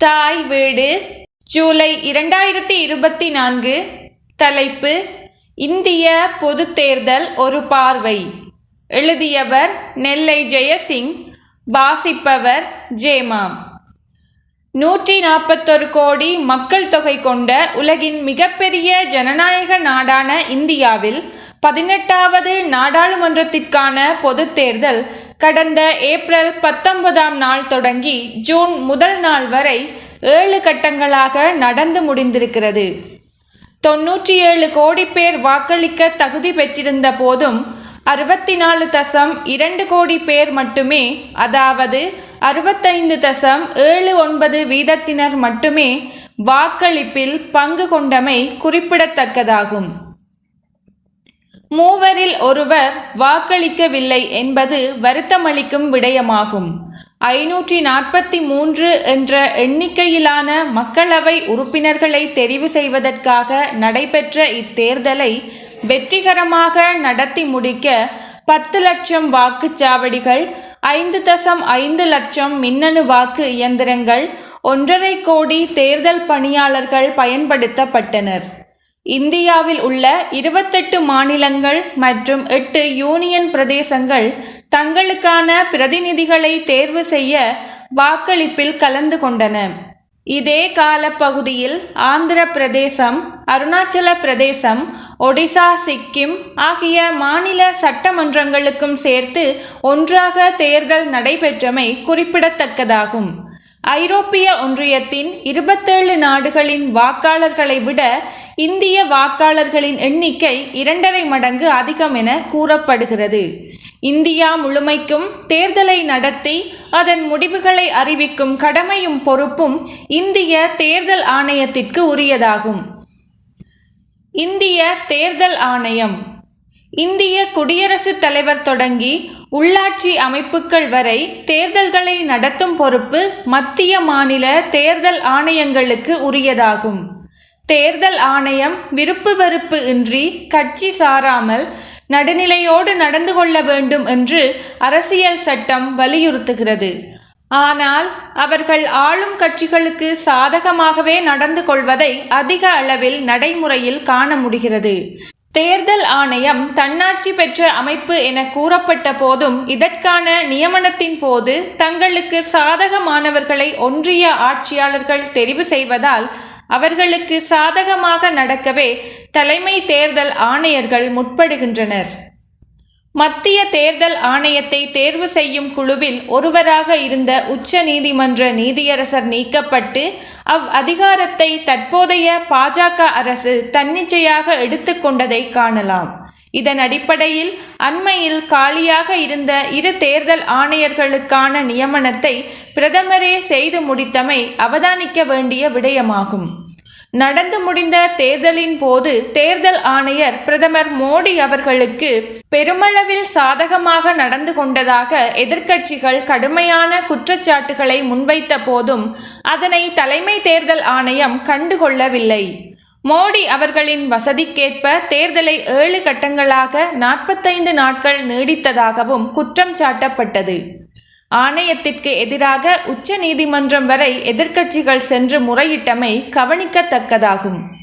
தாய் வீடு ஜூலை இரண்டாயிரத்தி இருபத்தி நான்கு. தலைப்பு இந்திய பொதுத் தேர்தல் ஒரு பார்வை. எழுதியவர் நெல்லை ஜெயசிங் வாசிப்பவர் ஜேமாம் நூற்றி நாற்பத்தொரு கோடி மக்கள் தொகை கொண்ட உலகின் மிகப்பெரிய ஜனநாயக நாடான இந்தியாவில் பதினெட்டாவது நாடாளுமன்றத்திற்கான பொதுத் தேர்தல் கடந்த ஏப்ரல் பத்தொன்பதாம் நாள் தொடங்கி ஜூன் முதல் நாள் வரை ஏழு கட்டங்களாக நடந்து முடிந்திருக்கிறது. தொன்னூற்றி ஏழு கோடி பேர் வாக்களிக்க தகுதி பெற்றிருந்த போதும் அறுபத்தி நாலு தசம் இரண்டு கோடி பேர் மட்டுமே அதாவது அறுபத்தைந்து தசம் ஏழு ஒன்பது வீதத்தினர் மட்டுமே வாக்களிப்பில் பங்கு கொண்டமை குறிப்பிடத்தக்கதாகும். மூவரில் ஒருவர் வாக்களிக்கவில்லை என்பது வருத்தமளிக்கும் விடயமாகும். ஐநூற்றி நாற்பத்தி மூன்று என்ற எண்ணிக்கையிலான மக்களவை உறுப்பினர்களை தெரிவு செய்வதற்காக நடைபெற்ற இத்தேர்தலை வெற்றிகரமாக நடத்தி முடிக்க பத்து லட்சம் வாக்குச்சாவடிகள் ஐந்து தசம் ஐந்து லட்சம் மின்னணு வாக்கு இயந்திரங்கள் ஒன்றரை கோடி தேர்தல் பணியாளர்கள் பயன்படுத்தப்பட்டனர். இந்தியாவில் உள்ள இருபத்தெட்டு மாநிலங்கள் மற்றும் எட்டு யூனியன் பிரதேசங்கள் தங்களுக்கான பிரதிநிதிகளை தேர்வு செய்ய வாக்களிப்பில் கலந்து கொண்டன. இதே காலப்பகுதியில் ஆந்திர பிரதேசம் அருணாச்சல பிரதேசம் ஒடிசா சிக்கிம் ஆகிய மாநில சட்டமன்றங்களுக்கும் சேர்த்து ஒன்றாக தேர்தல் நடைபெற்றமை குறிப்பிடத்தக்கதாகும். ஐரோப்பிய ஒன்றியத்தின் இருபத்தேழு நாடுகளின் வாக்காளர்களை விட இந்திய வாக்காளர்களின் எண்ணிக்கை இரண்டரை மடங்கு அதிகம் என கூறப்படுகிறது. இந்தியா முழுமைக்கும் தேர்தலை நடத்தி அதன் முடிவுகளை அறிவிக்கும் கடமையும் பொறுப்பும் இந்திய தேர்தல் ஆணையத்திற்கு உரியதாகும். இந்திய தேர்தல் ஆணையம் இந்திய குடியரசுத் தலைவர் தொடங்கி உள்ளாட்சி அமைப்புகள் வரை தேர்தல்களை நடத்தும் பொறுப்பு மத்திய மாநில தேர்தல் ஆணையங்களுக்கு உரியதாகும். தேர்தல் ஆணையம் விருப்பு வெறுப்பு இன்றி கட்சி சாராமல் நடுநிலையோடு நடந்து கொள்ள வேண்டும் என்று அரசியல் சட்டம் வலியுறுத்துகிறது. ஆனால் அவர்கள் ஆளும் கட்சிகளுக்கு சாதகமாகவே நடந்து கொள்வதை அதிக அளவில் நடைமுறையில் காண முடிகிறது. தேர்தல் ஆணையம் தன்னாட்சி பெற்ற அமைப்பு என கூறப்பட்ட போதும் இதற்கான நியமனத்தின் போது தங்களுக்கு சாதகமானவர்களை ஒன்றிய ஆட்சியாளர்கள் தெரிவு செய்வதால் அவர்களுக்கு சாதகமாக நடக்கவே தலைமை தேர்தல் ஆணையர்கள் முற்படுகின்றனர். மத்திய தேர்தல் ஆணையத்தை தேர்வு செய்யும் குழுவில் ஒருவராக இருந்த உச்ச நீதிமன்ற நீதியரசர் நீக்கப்பட்டு அவ் அதிகாரத்தை தற்போதைய பாஜக அரசு தன்னிச்சையாக எடுத்துக்கொண்டதை காணலாம். இதன் அடிப்படையில் அண்மையில் காலியாக இருந்த இரு தேர்தல் ஆணையர்களுக்கான நியமனத்தை பிரதமரே செய்து முடித்தமை அவதானிக்க வேண்டிய விடயமாகும். நடந்து முடிந்த தேர்தலின் போது தேர்தல் ஆணையர் பிரதமர் மோடி அவர்களுக்கு பெருமளவில் சாதகமாக நடந்து கொண்டதாக எதிர்க்கட்சிகள் கடுமையான குற்றச்சாட்டுகளை முன்வைத்த போதும் அதனை தலைமை தேர்தல் ஆணையம் கண்டுகொள்ளவில்லை. மோடி அவர்களின் வசதிக்கேற்ப தேர்தலை ஏழு கட்டங்களாக நாற்பத்தைந்து நாட்கள் நீடித்ததாகவும் குற்றம் சாட்டப்பட்டது. ஆணையத்திற்கு எதிராக உச்ச நீதிமன்றம் வரை எதிர்க்கட்சிகள் சென்று முறையிட்டமை கவனிக்கத்தக்கதாகும்.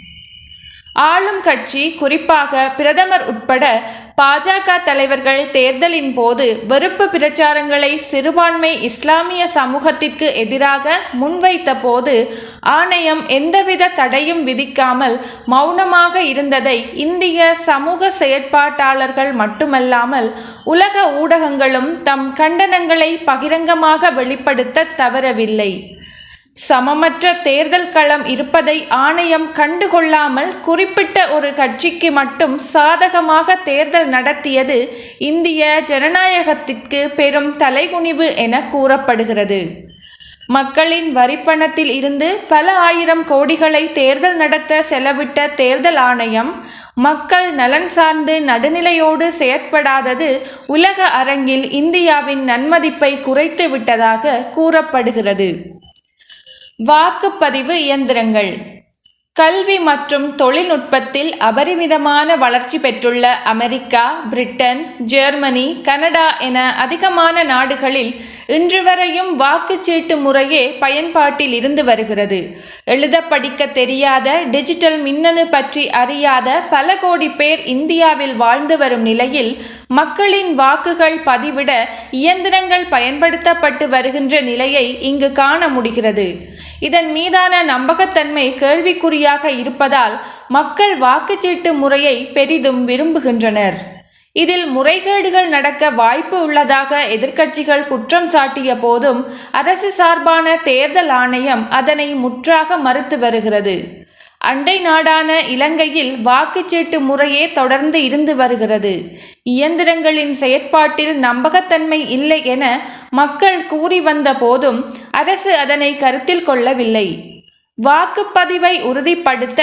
ஆளும் கட்சி குறிப்பாக பிரதமர் உட்பட பாஜக தலைவர்கள் தேர்தலின் போது வெறுப்பு பிரச்சாரங்களை சிறுபான்மை இஸ்லாமிய சமூகத்திற்கு எதிராக முன்வைத்த போது ஆணையம் எந்தவித தடையும் விதிக்காமல் மௌனமாக இருந்ததை இந்திய சமூக செயற்பாட்டாளர்கள் மட்டுமல்லாமல் உலக ஊடகங்களும் தம் கண்டனங்களை பகிரங்கமாக வெளிப்படுத்த தவறவில்லை. சமமற்ற தேர்தல் களம் இருப்பதை ஆணையம் கண்டுகொள்ளாமல் குறிப்பிட்ட ஒரு கட்சிக்கு மட்டும் சாதகமாக தேர்தல் நடத்தியது இந்திய ஜனநாயகத்திற்கு பெரும் தலைகுனிவு என கூறப்படுகிறது. மக்களின் வரிப்பணத்தில் இருந்து பல ஆயிரம் கோடிகளை தேர்தல் நடத்த செலவிட்ட தேர்தல் ஆணையம் மக்கள் நலன் சார்ந்து நடுநிலையோடு செயற்படாதது உலக அரங்கில் இந்தியாவின் நன்மதிப்பை குறைத்து விட்டதாக கூறப்படுகிறது. வாக்குப்பதிவு இயந்திரங்கள். கல்வி மற்றும் தொழில்நுட்பத்தில் அபரிமிதமான வளர்ச்சி பெற்றுள்ள அமெரிக்கா பிரிட்டன் ஜெர்மனி கனடா என அதிகமான நாடுகளில் இன்று வரையும் வாக்குச்சீட்டு முறையே பயன்பாட்டில் இருந்து வருகிறது. எழுத படிக்க தெரியாத டிஜிட்டல் மின்னணு பற்றி அறியாத பல கோடி பேர் இந்தியாவில் வாழ்ந்து வரும் நிலையில் மக்களின் வாக்குகள் பதிவிட இயந்திரங்கள் பயன்படுத்தப்பட்டு வருகின்ற நிலையை இங்கு காண முடிகிறது. இதன் மீதான நம்பகத்தன்மை கேள்விக்குறியாக இருப்பதால் மக்கள் வாக்குச்சீட்டு முறையை பெரிதும் விரும்புகின்றனர். இதில் முறைகேடுகள் நடக்க வாய்ப்பு உள்ளதாக எதிர்க்கட்சிகள் குற்றம் சாட்டிய போதும் அரசு சார்பான தேர்தல் ஆணையம் அதனை முற்றாக மறுத்து வருகிறது. அண்டை நாடான இலங்கையில் வாக்குச்சீட்டு முறையே தொடர்ந்து இருந்து வருகிறது. இயந்திரங்களின் செயற்பாட்டில் நம்பகத்தன்மை இல்லை என மக்கள் கூறி வந்த போதும் அரசு அதனை கருத்தில் கொள்ளவில்லை. வாக்குப்பதிவை உறுதிப்படுத்த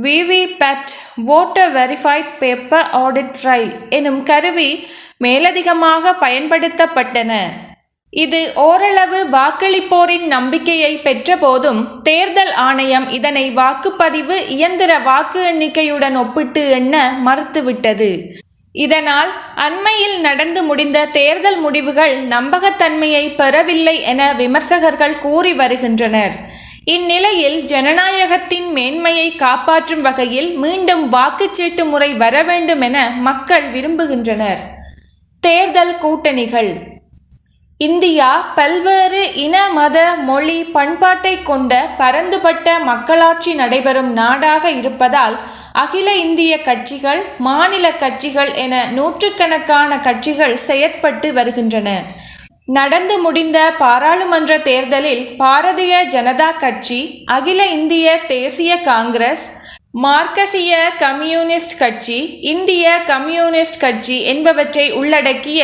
VVPAT voter verified paper audit trail எனும் கருவி மேலதிகமாக பயன்படுத்தப்பட்டன. இது ஓரளவு வாக்களிப்போரின் நம்பிக்கையை பெற்றபோதும் தேர்தல் ஆணையம் இதனை வாக்குப்பதிவு இயந்திர வாக்கு எண்ணிக்கையுடன் ஒப்பிட்டு எண்ண மறுத்துவிட்டது. இதனால் அண்மையில் நடந்து முடிந்த தேர்தல் முடிவுகள் நம்பகத்தன்மையை பெறவில்லை என விமர்சகர்கள் கூறி வருகின்றனர். இந்நிலையில் ஜனநாயகத்தின் மேன்மையை காப்பாற்றும் வகையில் மீண்டும் வாக்குச்சீட்டு முறை வர வேண்டும் என மக்கள் விரும்புகின்றனர். தேர்தல் கூட்டணிகள். இந்தியா பல்வேறு இன மத மொழி பண்பாட்டை கொண்ட பரந்துபட்ட மக்களாட்சி நடைபெறும் நாடாக இருப்பதால் அகில இந்திய கட்சிகள் மாநில கட்சிகள் என நூற்றுக்கணக்கான கட்சிகள் செயற்பட்டு வருகின்றன. நடந்து முடிந்த பாராளுமன்ற தேர்தலில் பாரதிய ஜனதா கட்சி அகில இந்திய தேசிய காங்கிரஸ் மார்க்கசிய கம்யூனிஸ்ட் கட்சி இந்திய கம்யூனிஸ்ட் கட்சி என்பவற்றை உள்ளடக்கிய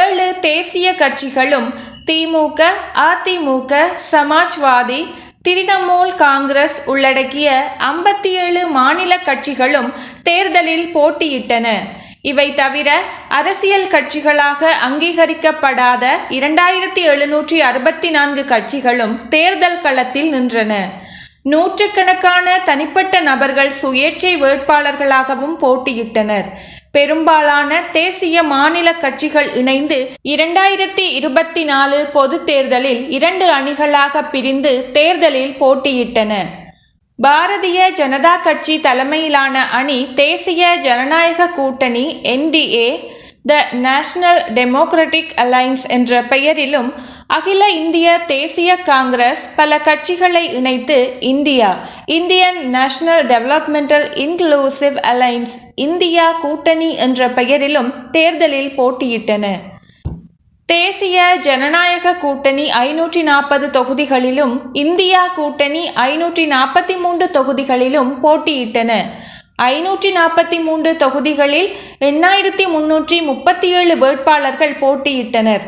ஏழு தேசிய கட்சிகளும் திமுக அதிமுக சமாஜ்வாதி திரிணமூல் காங்கிரஸ் உள்ளடக்கிய ஐம்பத்தி ஏழு மாநில கட்சிகளும் தேர்தலில் போட்டியிட்டன. இவை தவிர அரசியல் கட்சிகளாக அங்கீகரிக்கப்படாத இரண்டாயிரத்தி எழுநூற்றி அறுபத்தி நான்கு கட்சிகளும் தேர்தல் களத்தில் நின்றன. நூற்றுக்கணக்கான தனிப்பட்ட நபர்கள் சுயேட்சை வேட்பாளர்களாகவும் போட்டியிட்டனர். பெரும்பாலான தேசிய மாநில கட்சிகள் இணைந்து இரண்டாயிரத்தி இருபத்தி நாலு பொது தேர்தலில் இரண்டு அணிகளாக பிரிந்து தேர்தலில் போட்டியிட்டன. பாரதிய ஜனதா கட்சி தலைமையிலான அணி தேசிய ஜனநாயக கூட்டணி NDA the National Democratic Alliance என்ற பெயரிலும் அகில இந்திய தேசிய காங்கிரஸ் பல கட்சிகளை இணைத்து India Indian National Developmental Inclusive Alliance India கூட்டணி என்ற பெயரிலும் தேர்தலில் போட்டியிட்டன. தேசிய ஜனநாயக கூட்டணி ஐநூற்றி நாற்பது தொகுதிகளிலும் இந்தியா கூட்டணி ஐநூற்றி நாற்பத்தி மூன்று தொகுதிகளிலும் போட்டியிட்டன. ஐநூற்றி நாற்பத்தி மூன்று தொகுதிகளில் எண்ணாயிரத்தி முன்னூற்றி முப்பத்தி ஏழு வேட்பாளர்கள் போட்டியிட்டனர்.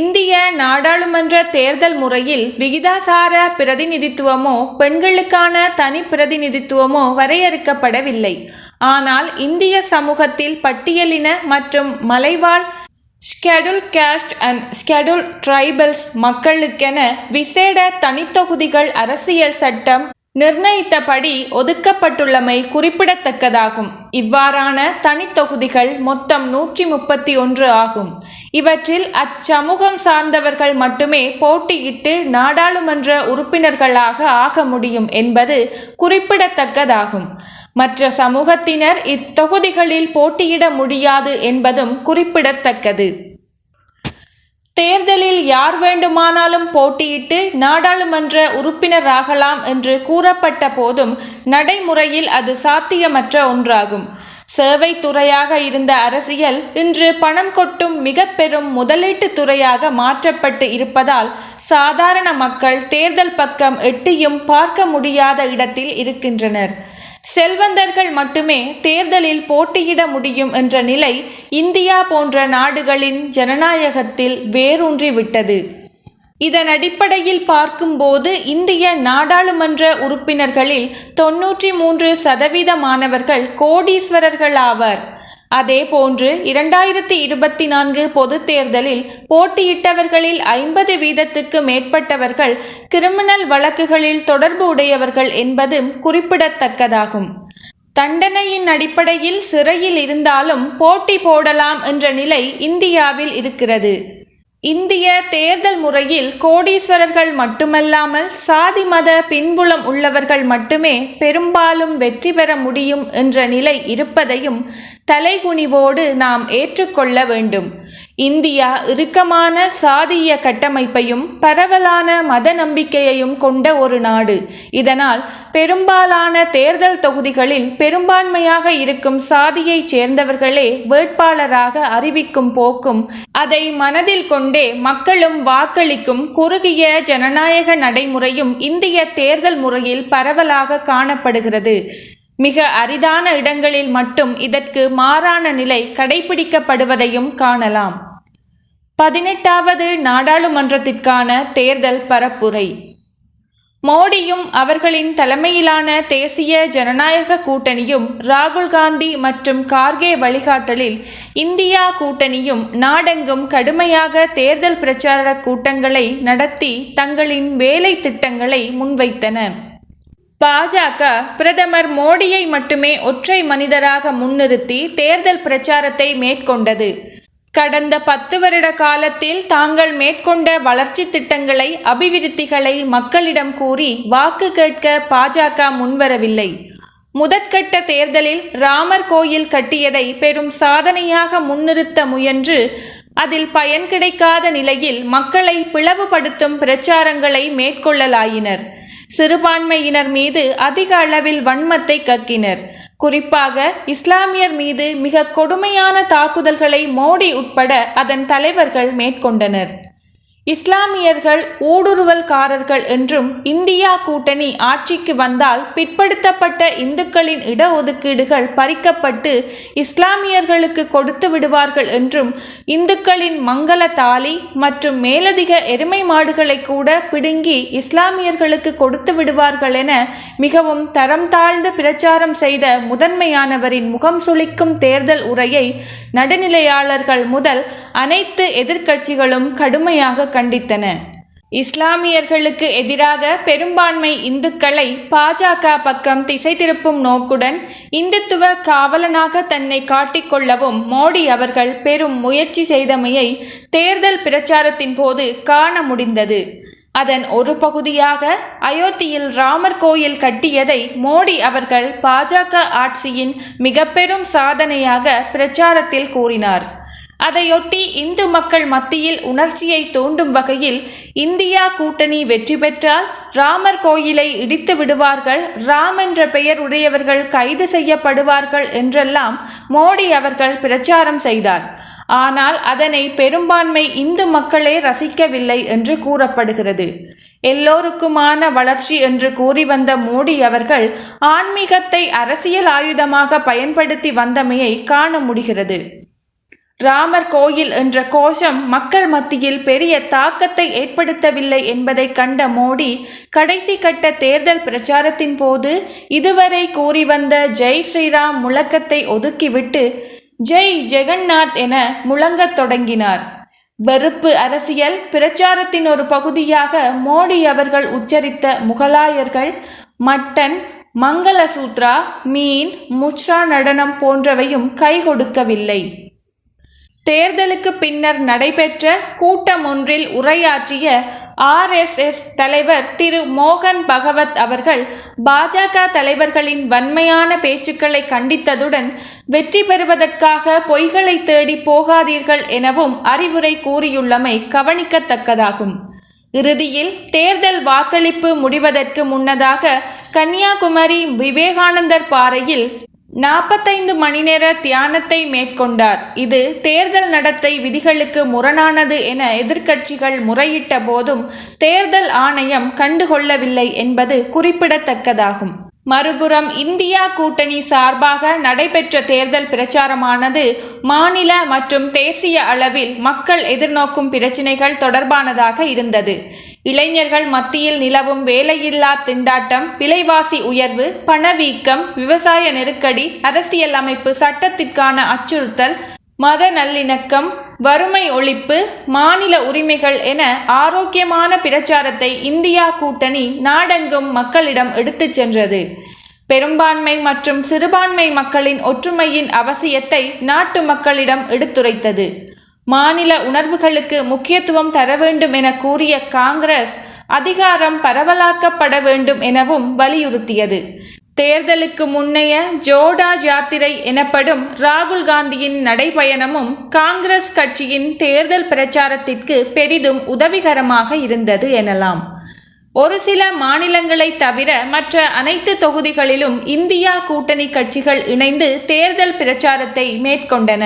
இந்திய நாடாளுமன்ற தேர்தல் முறையில் விகிதாசார பிரதிநிதித்துவமோ பெண்களுக்கான தனி பிரதிநிதித்துவமோ வரையறுக்கப்படவில்லை. ஆனால் இந்திய சமூகத்தில் பட்டியலின மற்றும் மலைவாழ் schedule caste and schedule tribals மக்களுக்கென விசேட தனித்தொகுதிகள் அரசியல் சட்டம் நிர்ணயித்தபடி ஒதுக்கப்பட்டுள்ளமை குறிப்பிடத்தக்கதாகும். இவ்வாறான தனித்தொகுதிகள் மொத்தம் நூற்றி முப்பத்தி ஒன்று ஆகும். இவற்றில் அச்சமூகம் சார்ந்தவர்கள் மட்டுமே போட்டியிட்டு நாடாளுமன்ற உறுப்பினர்களாக ஆக முடியும் என்பது குறிப்பிடத்தக்கதாகும். மற்ற சமூகத்தினர் இத்தொகுதிகளில் போட்டியிட முடியாது என்பதும் குறிப்பிடத்தக்கது. தேர்தலில் யார் வேண்டுமானாலும் போட்டியிட்டு நாடாளுமன்ற உறுப்பினராகலாம் என்று கூறப்பட்ட போதும் நடைமுறையில் அது சாத்தியமற்ற ஒன்றாகும். சேவை துறையாக இருந்த அரசியல் இன்று பணம் கொட்டும் மிக பெரும் முதலீட்டு துறையாக மாற்றப்பட்டு இருப்பதால் சாதாரண மக்கள் தேர்தல் பக்கம் எட்டியும் பார்க்க முடியாத இடத்தில் இருக்கின்றனர். செல்வந்தர்கள் மட்டுமே தேர்தலில் போட்டியிட முடியும் என்ற நிலை இந்தியா போன்ற நாடுகளின் ஜனநாயகத்தில் வேரூன்றிவிட்டது இதன் அடிப்படையில் பார்க்கும்போது இந்திய நாடாளுமன்ற உறுப்பினர்களில் தொன்னூற்றி மூன்று சதவீத மாணவர்கள் கோடீஸ்வரர்கள் ஆவர். அதேபோன்று இரண்டாயிரத்தி இருபத்தி நான்கு பொதுத் தேர்தலில் போட்டியிட்டவர்களில் ஐம்பது வீதத்துக்கு மேற்பட்டவர்கள் கிரிமினல் வழக்குகளில் தொடர்பு உடையவர்கள் என்பதும் குறிப்பிடத்தக்கதாகும். தண்டனையின் அடிப்படையில் சிறையில் இருந்தாலும் போட்டி போடலாம் என்ற நிலை இந்தியாவில் இருக்கிறது. இந்திய தேர்தல் முறையில் கோடீஸ்வரர்கள் மட்டுமல்லாமல் சாதி மத பின்புலம் உள்ளவர்கள் மட்டுமே பெரும்பாலும் வெற்றி பெற முடியும் என்ற நிலை இருப்பதையும் தலைகுனிவோடு நாம் ஏற்றுக்கொள்ள வேண்டும். இந்தியா இறுக்கமான சாதிய கட்டமைப்பையும் பரவலான மத நம்பிக்கையையும் கொண்ட ஒரு நாடு. இதனால் பெரும்பாலான தேர்தல் தொகுதிகளில் பெரும்பான்மையாக இருக்கும் சாதியைச் சேர்ந்தவர்களே வேட்பாளராக அறிவிக்கும் போக்கும் அதை மனதில் கொண்டே மக்களும் வாக்களிக்கும் குறுகிய ஜனநாயக நடைமுறையும் இந்திய தேர்தல் முறையில் பரவலாக காணப்படுகிறது. மிக அரிதான இடங்களில் மட்டும் இதற்கு மாறான நிலை கடைபிடிக்கப்படுவதையும் காணலாம். பதினெட்டாவது நாடாளுமன்றத்திற்கான தேர்தல் பரப்புரை. மோடியும் அவர்களின் தலைமையிலான தேசிய ஜனநாயக கூட்டணியும் ராகுல் காந்தி மற்றும் கார்கே வழிகாட்டலில் இந்தியா கூட்டணியும் நாடெங்கும் கடுமையாக தேர்தல் பிரச்சார கூட்டங்களை நடத்தி தங்களின் வேலை திட்டங்களை முன்வைத்தன. பாஜக பிரதமர் மோடியை மட்டுமே ஒற்றை மனிதராக முன்னிறுத்தி தேர்தல் பிரச்சாரத்தை மேற்கொண்டது. கடந்த பத்து வருட காலத்தில் தாங்கள் மேற்கொண்ட வளர்ச்சி திட்டங்களை அபிவிருத்திகளை மக்களிடம் கூறி வாக்கு கேட்க பாஜக முன்வரவில்லை. முதற்கட்ட தேர்தலில் ராமர் கோயில் கட்டியதை பெரும் சாதனையாக முன்னிறுத்த முயன்று அதில் பயன் கிடைக்காத நிலையில் மக்களை பிளவுபடுத்தும் பிரச்சாரங்களை மேற்கொள்ளலாயினர். சிறுபான்மையினர் மீது அதிக அளவில் வன்மத்தை கக்கினர். குறிப்பாக இஸ்லாமியர் மீது மிக கொடுமையான தாக்குதல்களை மோடி உட்பட அதன் தலைவர்கள் மேற்கொண்டனர். இஸ்லாமியர்கள் ஊடுருவல்காரர்கள் என்றும் இந்தியா கூட்டணி ஆட்சிக்கு வந்தால் பிற்படுத்தப்பட்ட இந்துக்களின் இடஒதுக்கீடுகள் பறிக்கப்பட்டு இஸ்லாமியர்களுக்கு கொடுத்து விடுவார்கள் என்றும் இந்துக்களின் மங்கள தாலி மற்றும் மேலதிக எருமை மாடுகளை கூட பிடுங்கி இஸ்லாமியர்களுக்கு கொடுத்து விடுவார்கள் என மிகவும் தரம் தாழ்ந்து பிரச்சாரம் செய்த முதன்மையானவரின் முகம் சுளிக்கும் தேர்தல் உரையை நடுநிலையாளர்கள் முதல் அனைத்து எதிர்க்கட்சிகளும் கடுமையாக கண்டித்தன. இஸ்லாமியர்களுக்கு எதிராக பெரும்பான்மை இந்துக்களை பாஜக பக்கம் திசை திருப்பும் நோக்குடன் இந்துத்துவ காவலனாக தன்னை காட்டிக்கொள்ளவும் மோடி அவர்கள் பெரும் முயற்சி செய்தமையை தேர்தல் பிரச்சாரத்தின் போது காண முடிந்தது. அதன் ஒரு பகுதியாக அயோத்தியில் ராமர் கோயில் கட்டியதை மோடி அவர்கள் பாஜக ஆட்சியின் மிக பெரும் சாதனையாக பிரச்சாரத்தில் கூறினார். அதையொட்டி இந்து மக்கள் மத்தியில் உணர்ச்சியை தூண்டும் வகையில் இந்தியா கூட்டணி வெற்றி பெற்றால் ராமர் கோயிலை இடித்து விடுவார்கள் ராம் என்ற பெயர் உடையவர்கள் கைது செய்யப்படுவார்கள் என்றெல்லாம் மோடி அவர்கள் பிரச்சாரம் செய்தார். ஆனால் அதனை பெரும்பான்மை இந்து மக்களே ரசிக்கவில்லை என்று கூறப்படுகிறது. எல்லோருக்குமான வளர்ச்சி என்று கூறி வந்த மோடி அவர்கள் ஆன்மீகத்தை அரசியல் ஆயுதமாக பயன்படுத்தி வந்தமையை காண முடிகிறது. ராமர் கோயில் என்ற கோஷம் மக்கள் மத்தியில் பெரிய தாக்கத்தை ஏற்படுத்தவில்லை என்பதை கண்ட மோடி கடைசி கட்ட தேர்தல் பிரச்சாரத்தின் போது இதுவரை கூறி வந்த ஜெய் ஸ்ரீராம் முழக்கத்தை ஒதுக்கிவிட்டு ஜெய் ஜெகந்நாத் என முழங்கத் தொடங்கினார். வெறுப்பு அரசியல் பிரச்சாரத்தின் ஒரு பகுதியாக மோடி அவர்கள் உச்சரித்த முகலாயர்கள் மட்டன் மங்களசூத்ரா மீன் முச்ரா நடனம் போன்றவையும் கை கொடுக்கவில்லை. தேர்தலுக்கு பின்னர் நடைபெற்ற கூட்டம் ஒன்றில் உரையாற்றிய ஆர்எஸ்எஸ் தலைவர் திரு மோகன் பகவத் அவர்கள் பாஜக தலைவர்களின் வன்மையான பேச்சுக்களை கண்டித்ததுடன் வெற்றி பெறுவதற்காக பொய்களை தேடி போகாதீர்கள் எனவும் அறிவுரை கூறியுள்ளமை கவனிக்கத்தக்கதாகும். இறுதியில் தேர்தல் வாக்களிப்பு முடிவதற்கு முன்னதாக கன்னியாகுமரி விவேகானந்தர் பாறையில் நாற்பத்தைந்து மணி நேர தியானத்தை மேற்கொண்டார். இது தேர்தல் நடத்தை விதிகளுக்கு முரணானது என எதிர்க்கட்சிகள் முறையிட்ட போதும் தேர்தல் ஆணையம் கண்டுகொள்ளவில்லை என்பது குறிப்பிடத்தக்கதாகும். மறுபுறம் இந்தியா கூட்டணி சார்பாக நடைபெற்ற தேர்தல் பிரச்சாரமானது மாநில மற்றும் தேசிய அளவில் மக்கள் எதிர்நோக்கும் பிரச்சினைகள் தொடர்பானதாக இருந்தது. இளைஞர்கள் மத்தியில் நிலவும் வேலையில்லா திண்டாட்டம் விலைவாசி உயர்வு பணவீக்கம் விவசாய நெருக்கடி அரசியல் அமைப்பு சட்டத்திற்கான அச்சுறுத்தல் மத நல்லிணக்கம் வறுமை ஒழிப்பு மாநில உரிமைகள் என ஆரோக்கியமான பிரச்சாரத்தை இந்தியா கூட்டணி நாடெங்கும் மக்களிடம் எடுத்துச் சென்றது. பெரும்பான்மை மற்றும் சிறுபான்மை மக்களின் ஒற்றுமையின் அவசியத்தை நாட்டு மக்களிடம் எடுத்துரைத்தது. மாநில உணர்வுகளுக்கு முக்கியத்துவம் தர வேண்டும் என கூறிய காங்கிரஸ் அதிகாரம் பரவலாக்கப்பட வேண்டும் எனவும் வலியுறுத்தியது. தேர்தலுக்கு முன்னைய ஜோடா யாத்திரை எனப்படும் ராகுல் காந்தியின் நடைபயணமும் காங்கிரஸ் கட்சியின் தேர்தல் பிரச்சாரத்திற்கு பெரிதும் உதவிகரமாக இருந்தது எனலாம். ஒரு சில மாநிலங்களை தவிர மற்ற அனைத்து தொகுதிகளிலும் இந்தியா கூட்டணி கட்சிகள் இணைந்து தேர்தல் பிரச்சாரத்தை மேற்கொண்டன.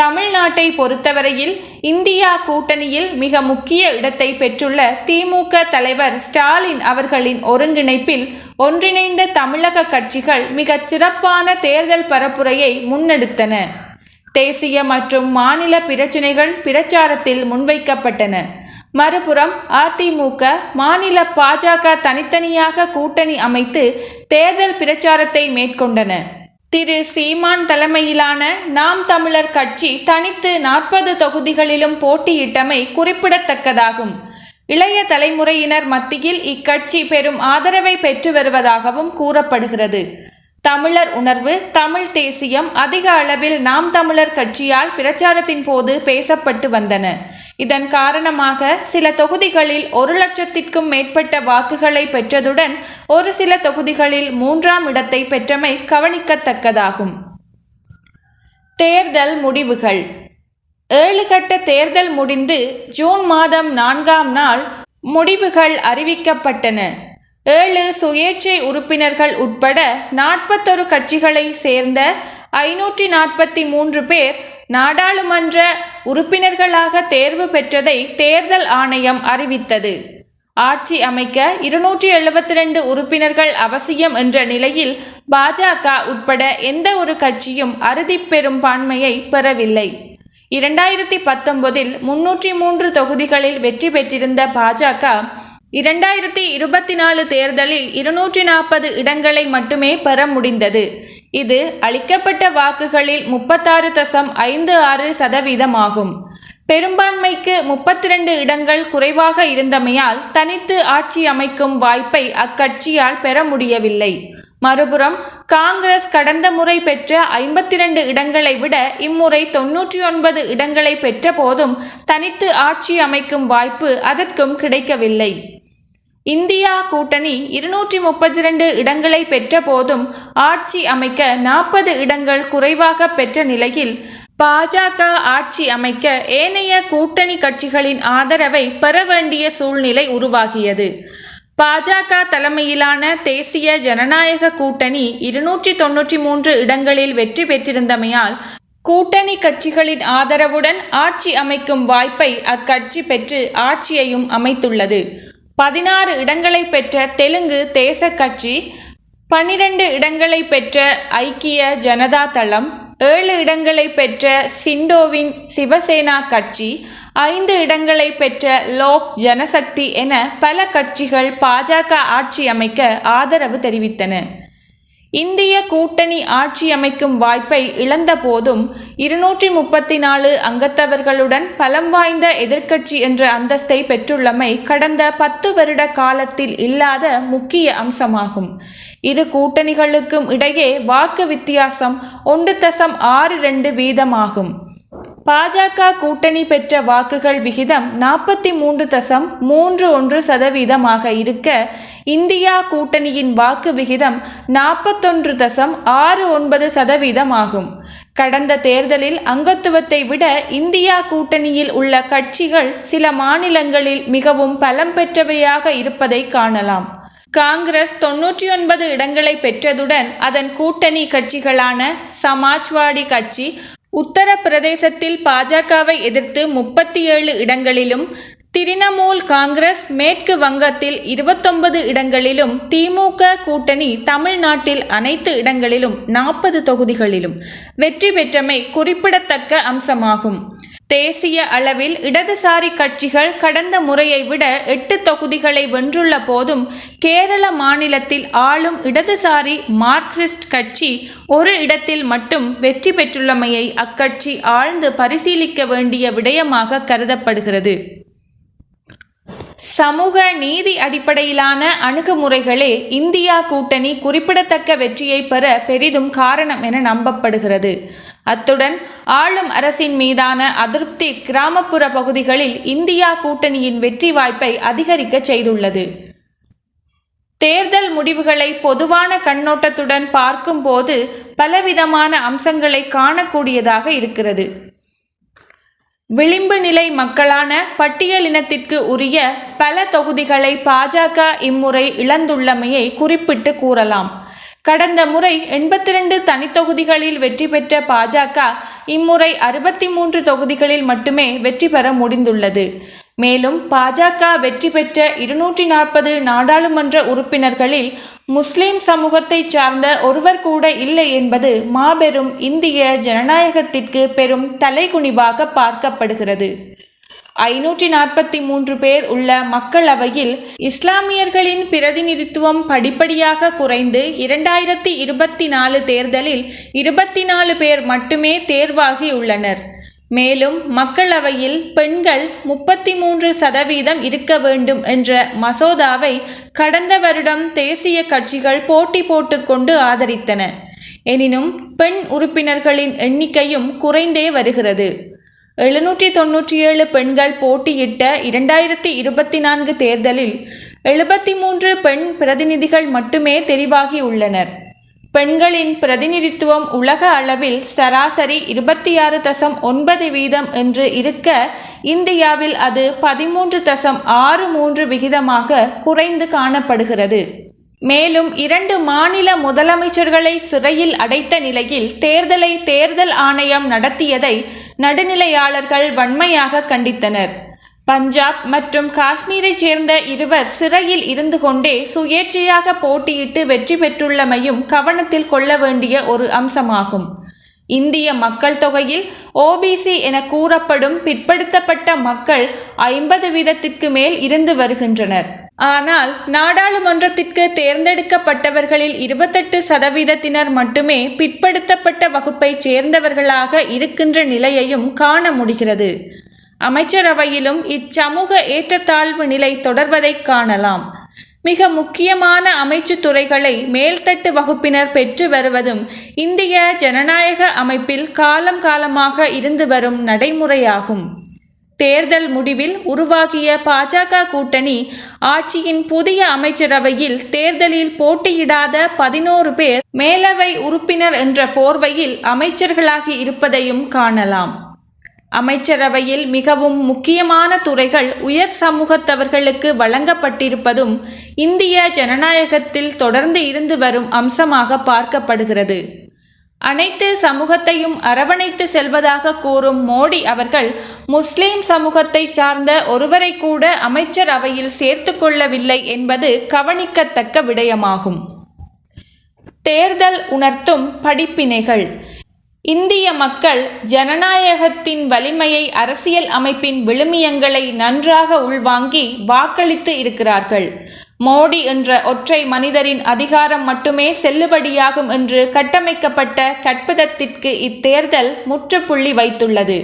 தமிழ்நாட்டை பொறுத்தவரையில் இந்தியா கூட்டணியில் மிக முக்கிய இடத்தை பெற்றுள்ள திமுக தலைவர் ஸ்டாலின் அவர்களின் ஒருங்கிணைப்பில் ஒன்றிணைந்த தமிழக கட்சிகள் மிகச் சிறப்பான தேர்தல் பரப்புரையை முன்னெடுத்தன. தேசிய மற்றும் மாநில பிரச்சினைகள் பிரச்சாரத்தில் முன்வைக்கப்பட்டன. மறுபுறம் அதிமுக மாநில பாஜக தனித்தனியாக கூட்டணி அமைத்து தேர்தல் பிரச்சாரத்தை மேற்கொண்டன. திரு சீமான் தலைமையிலான நாம் தமிழர் கட்சி தனித்து நாற்பது தொகுதிகளிலும் போட்டியிட்டமை குறிப்பிடத்தக்கதாகும். இளைய தலைமுறையினர் மத்தியில் இக்கட்சி பெரும் ஆதரவை பெற்று வருவதாகவும் கூறப்படுகிறது. தமிழர் உணர்வு தமிழ் தேசியம் அதிக அளவில் நாம் தமிழர் கட்சியால் பிரச்சாரத்தின் போது பேசப்பட்டு வந்தன. இதன் காரணமாக சில தொகுதிகளில் ஒரு லட்சத்திற்கும் மேற்பட்ட வாக்குகளை பெற்றதுடன் ஒரு சில தொகுதிகளில் மூன்றாம் இடத்தை பெற்றமை கவனிக்கத்தக்கதாகும். தேர்தல் முடிவுகள். ஏழு கட்ட தேர்தல் முடிந்து ஜூன் மாதம் நான்காம் நாள் முடிவுகள் அறிவிக்கப்பட்டன. ஏழு சுயேட்சை உறுப்பினர்கள் உட்பட நாற்பத்தொரு கட்சிகளை சேர்ந்த ஐநூற்றி நாற்பத்தி மூன்று பேர் நாடாளுமன்ற உறுப்பினர்களாக தேர்வு பெற்றதை தேர்தல் ஆணையம் அறிவித்தது. ஆட்சி அமைக்க இருநூற்றி எழுபத்தி ரெண்டு உறுப்பினர்கள் அவசியம் என்ற நிலையில் பாஜக உட்பட எந்த ஒரு கட்சியும் அறுதி பெரும்பான்மையை பெறவில்லை. இரண்டாயிரத்தி பத்தொன்பதில் முன்னூற்றி மூன்று தொகுதிகளில் வெற்றி பெற்றிருந்த பாஜக இரண்டாயிரத்தி இருபத்தி நாலு தேர்தலில் இருநூற்றி நாற்பது இடங்களை மட்டுமே பெற முடிந்தது. இது அளிக்கப்பட்ட வாக்குகளில் முப்பத்தாறு தசம் ஐந்து ஆறு சதவீதமாகும். பெரும்பான்மைக்கு முப்பத்தி ரெண்டு இடங்கள் குறைவாக இருந்தமையால் தனித்து ஆட்சி அமைக்கும் வாய்ப்பை அக்கட்சியால் பெற முடியவில்லை. மறுபுறம் காங்கிரஸ் கடந்த முறை பெற்ற ஐம்பத்தி ரெண்டு இடங்களை விட இம்முறை தொன்னூற்றி ஒன்பது இடங்களை பெற்ற போதும் தனித்து ஆட்சி அமைக்கும் வாய்ப்பு அதற்கும் கிடைக்கவில்லை. இந்தியா கூட்டணி இருநூற்றி முப்பத்தி ரெண்டு இடங்களை பெற்ற போதும் ஆட்சி அமைக்க நாற்பது இடங்கள் குறைவாக பெற்ற நிலையில் பாஜக ஆட்சி அமைக்க ஏனைய கூட்டணி கட்சிகளின் ஆதரவை பெற வேண்டிய சூழ்நிலை உருவாகியது. பாஜக தலைமையிலான தேசிய ஜனநாயக கூட்டணி இருநூற்றி தொன்னூற்றி மூன்று இடங்களில் வெற்றி பெற்றிருந்தமையால் கூட்டணி கட்சிகளின் ஆதரவுடன் ஆட்சி அமைக்கும் வாய்ப்பை அக்கட்சி பெற்று ஆட்சியையும் அமைத்துள்ளது. பதினாறு இடங்களை பெற்ற தெலுங்கு தேச கட்சி பனிரெண்டு இடங்களை பெற்ற ஐக்கிய ஜனதா தளம் ஏழு இடங்களை பெற்ற சிண்டோவின் சிவசேனா கட்சி ஐந்து இடங்களை பெற்ற லோக் ஜனசக்தி என பல கட்சிகள் பாஜக ஆட்சி அமைக்க ஆதரவு தெரிவித்தன. இந்திய கூட்டணி ஆட்சி அமைக்கும் வாய்ப்பை இழந்த போதும் இருநூற்றி முப்பத்தி நாலு அங்கத்தவர்களுடன் பலம் வாய்ந்த எதிர்க்கட்சி என்ற அந்தஸ்தை பெற்றுள்ளமை கடந்த பத்து வருட காலத்தில் இல்லாத முக்கிய அம்சமாகும். இரு கூட்டணிகளுக்கும் இடையே வாக்கு வித்தியாசம் ஒன்று தசம் ஆறு ரெண்டு வீதமாகும். பாஜக கூட்டணி பெற்ற வாக்குகள் விகிதம் நாற்பத்தி மூன்று தசம் மூன்று ஒன்று சதவீதமாக இருக்க இந்தியா கூட்டணியின் வாக்கு விகிதம் நாற்பத்தொன்று தசம் ஆறு ஒன்பது சதவீதம் ஆகும். கடந்த தேர்தலில் அங்கத்துவத்தை விட இந்தியா கூட்டணியில் உள்ள கட்சிகள் சில மாநிலங்களில் மிகவும் பலம் பெற்றவையாக இருப்பதை காணலாம். காங்கிரஸ் தொன்னூற்றி ஒன்பது இடங்களை பெற்றதுடன் அதன் கூட்டணி கட்சிகளான சமாஜ்வாடி கட்சி உத்தரப்பிரதேசத்தில் பாஜகவை எதிர்த்து முப்பத்தி ஏழு இடங்களிலும் திரிணமூல் காங்கிரஸ் மேற்கு வங்கத்தில் இருபத்தொன்பது இடங்களிலும் திமுக கூட்டணி தமிழ்நாட்டில் அனைத்து இடங்களிலும் நாற்பது தொகுதிகளிலும். வெற்றி பெற்றமை குறிப்பிடத்தக்க அம்சமாகும். தேசிய அளவில் இடதுசாரி கட்சிகள் கடந்த முறையை விட எட்டு தொகுதிகளை வென்றுள்ள போதும் கேரள மாநிலத்தில் ஆளும் இடதுசாரி மார்க்சிஸ்ட் கட்சி ஒரு இடத்தில் மட்டும் வெற்றி பெற்றுள்ளமையை அக்கட்சி ஆழ்ந்து பரிசீலிக்க வேண்டிய விடயமாக கருதப்படுகிறது. சமூக நீதி அடிப்படையிலான அணுகுமுறைகளே இந்தியா கூட்டணி குறிப்பிடத்தக்க வெற்றியை பெற பெரிதும் காரணம் என நம்பப்படுகிறது. அத்துடன் ஆளும் அரசின் மீதான அதிருப்தி கிராமப்புற பகுதிகளில் இந்தியா கூட்டணியின் வெற்றி வாய்ப்பை அதிகரிக்க செய்துள்ளது. தேர்தல் முடிவுகளை பொதுவான கண்ணோட்டத்துடன் பார்க்கும்போது பலவிதமான அம்சங்களை காணக்கூடியதாக இருக்கிறது. விளிம்பு நிலை மக்களான பட்டியலினத்திற்கு உரிய பல தொகுதிகளை பாஜக இம்முறை இழந்துள்ளமையை குறிப்பிட்டு கூறலாம். கடந்த முறை எண்பத்தி ரெண்டு தனித்தொகுதிகளில் வெற்றி பெற்ற பாஜக இம்முறை அறுபத்தி மூன்று தொகுதிகளில் மட்டுமே வெற்றி பெற முடிந்துள்ளது. மேலும் பாஜக வெற்றி பெற்ற இருநூற்றி நாற்பது நாடாளுமன்ற உறுப்பினர்களில் முஸ்லிம் சமூகத்தைச் சார்ந்த ஒருவர் கூட இல்லை என்பது மாபெரும் இந்திய ஜனநாயகத்திற்கு பெரும் தலைகுனிவாக பார்க்கப்படுகிறது. ஐநூற்றி நாற்பத்தி மூன்று பேர் உள்ள மக்களவையில் இஸ்லாமியர்களின் பிரதிநிதித்துவம் படிப்படியாக குறைந்து இரண்டாயிரத்தி இருபத்தி நாலு தேர்தலில் இருபத்தி நாலு பேர் மட்டுமே தேர்வாகியுள்ளனர். மேலும் மக்களவையில் பெண்கள் முப்பத்தி மூன்று சதவீதம் இருக்க வேண்டும் என்ற மசோதாவை கடந்த வருடம் தேசிய கட்சிகள் போட்டி போட்டுக்கொண்டு ஆதரித்தன. எனினும் பெண் உறுப்பினர்களின் எண்ணிக்கையும் குறைந்தே வருகிறது. எழுநூற்றி தொன்னூற்றி ஏழு பெண்கள் போட்டியிட்ட இரண்டாயிரத்தி இருபத்தி நான்கு தேர்தலில் எழுபத்தி மூன்று பெண் பிரதிநிதிகள் மட்டுமே தெரிவாகியுள்ளனர். பெண்களின் பிரதிநிதித்துவம் உலக அளவில் சராசரி இருபத்தி ஆறு தசம் ஒன்பது வீதம் என்று இருக்க இந்தியாவில் அது பதிமூன்று தசம் ஆறு மூன்று விகிதமாக குறைந்து காணப்படுகிறது. மேலும் இரண்டு மாநில முதலமைச்சர்களை சிறையில் அடைத்த நிலையில் தேர்தலை தேர்தல் ஆணையம் நடத்தியதை நடுநிலையாளர்கள் வன்மையாக கண்டித்தனர். பஞ்சாப் மற்றும் காஷ்மீரைச் சேர்ந்த இருவர் சிறையில் இருந்து கொண்டே சுயேட்சையாக போட்டியிட்டு வெற்றி பெற்றுள்ளமையும் கவனத்தில் கொள்ள வேண்டிய ஒரு அம்சமாகும். இந்திய மக்கள் தொகையில் ஓபிசி என கூறப்படும் பிற்படுத்தப்பட்ட மக்கள் ஐம்பது வீதத்திற்கு மேல் இருந்து வருகின்றனர். ஆனால் நாடாளுமன்றத்திற்கு தேர்ந்தெடுக்கப்பட்டவர்களில் இருபத்தெட்டு சதவீதத்தினர் மட்டுமே பிற்படுத்தப்பட்ட வகுப்பைச் சேர்ந்தவர்களாக இருக்கின்ற நிலையையும் காண முடிகிறது. அமைச்சரவையிலும் இச்சமூக ஏற்றத்தாழ்வு நிலை தொடர்வதை காணலாம். மிக முக்கியமான அமைச்சு துறைகளை மேல்தட்டு வகுப்பினர் பெற்று வருவதும் இந்திய ஜனநாயக அமைப்பில் காலம் காலமாக இருந்து வரும் நடைமுறையாகும். தேர்தல் முடிவில் உருவாகிய பாஜக கூட்டணி ஆட்சியின் புதிய அமைச்சரவையில் தேர்தலில் போட்டியிடாத பதினோரு பேர் மேலவை உறுப்பினர் என்ற போர்வையில் அமைச்சர்களாகி இருப்பதையும் காணலாம். அமைச்சரவையில் மிகவும் முக்கியமான துறைகள் உயர் சமூகத்தவர்களுக்கு வழங்கப்பட்டிருப்பதும் இந்திய ஜனநாயகத்தில் தொடர்ந்து இருந்து வரும் அம்சமாக பார்க்கப்படுகிறது. அனைத்து சமூகத்தையும் அரவணைத்து செல்வதாக கூறும் மோடி அவர்கள் முஸ்லிம் சமூகத்தை சார்ந்த ஒருவரை கூட அமைச்சர் அவையில் சேர்த்து கொள்ளவில்லை என்பது கவனிக்கத்தக்க விடயமாகும். தேர்தல் உணர்த்தும் படிப்பினைகள். இந்திய மக்கள் ஜனநாயகத்தின் வலிமையை அரசியல் அமைப்பின் விழுமியங்களை நன்றாக உள்வாங்கி வாக்களித்து இருக்கிறார்கள். மோடி என்ற ஒற்றை மனிதரின் அதிகாரம் மட்டுமே செல்லுபடியாகும் என்று கட்டமைக்கப்பட்ட கற்பிதத்திற்கு இத்தேர்தல் முற்றுப்புள்ளி வைத்துள்ளது.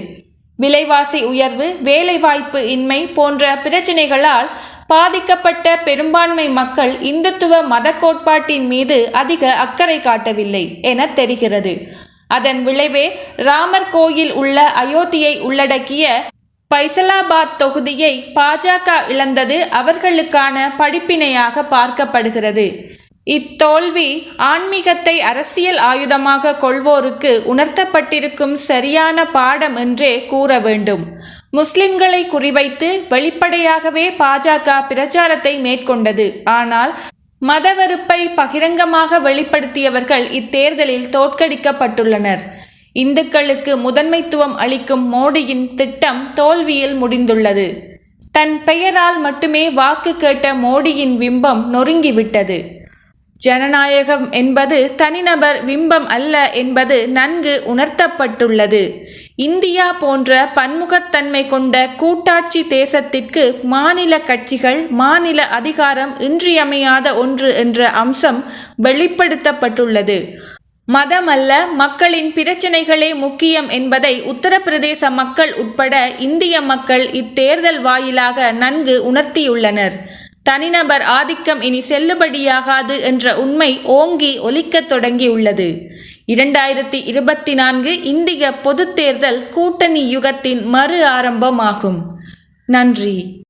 விலைவாசி உயர்வு வேலைவாய்ப்பு இன்மை போன்ற பிரச்சினைகளால் பாதிக்கப்பட்ட பெரும்பான்மை மக்கள் இந்துத்துவ மத கோட்பாட்டின் மீது அதிக அக்கறை காட்டவில்லை என தெரிகிறது. அதன் விளைவே ராமர் கோயில் உள்ள அயோத்தியை உள்ளடக்கிய பைசலாபாத் தொகுதியை பாஜக இழந்தது அவர்களுக்கான படிப்பினையாக பார்க்கப்படுகிறது. இத்தோல்வி ஆன்மீகத்தை அரசியல் ஆயுதமாக கொள்வோருக்கு உணர்த்தப்பட்டிருக்கும் சரியான பாடம் என்றே கூற வேண்டும். முஸ்லிம்களை குறிவைத்து வெளிப்படையாகவே பாஜக பிரச்சாரத்தை மேற்கொண்டது. ஆனால் மதவெறுப்பை பகிரங்கமாக வெளிப்படுத்தியவர்கள் இத்தேர்தலில் தோற்கடிக்கப்பட்டுள்ளனர். இந்துக்களுக்கு முதன்மைத்துவம் அளிக்கும் மோடியின் திட்டம் தோல்வியில் முடிந்துள்ளது. தன் பெயரால் மட்டுமே வாக்கு கேட்ட மோடியின் பிம்பம் நொறுங்கிவிட்டது. ஜனநாயகம் என்பது தனிநபர் விம்பம் அல்ல என்பது நன்கு உணர்த்தப்பட்டுள்ளது. இந்தியா போன்ற பன்முகத்தன்மை கொண்ட கூட்டாட்சி தேசத்திற்கு மாநில கட்சிகள் மாநில அதிகாரம் இன்றியமையாத ஒன்று என்ற அம்சம் வெளிப்படுத்தப்பட்டுள்ளது. மதமல்ல மக்களின் பிரச்சனைகளே முக்கியம் என்பதை உத்தரப்பிரதேச மக்கள் உட்பட இந்திய மக்கள் இத்தேர்தல் வாயிலாக நன்கு உணர்த்தியுள்ளனர். தனிநபர் ஆதிக்கம் இனி செல்லுபடியாகாது என்ற உண்மை ஓங்கி ஒலிக்கத் தொடங்கியுள்ளது. இரண்டாயிரத்தி இருபத்தி நான்கு இந்திய பொதுத் தேர்தல் கூட்டணி யுகத்தின் மறு ஆரம்பமாகும். நன்றி.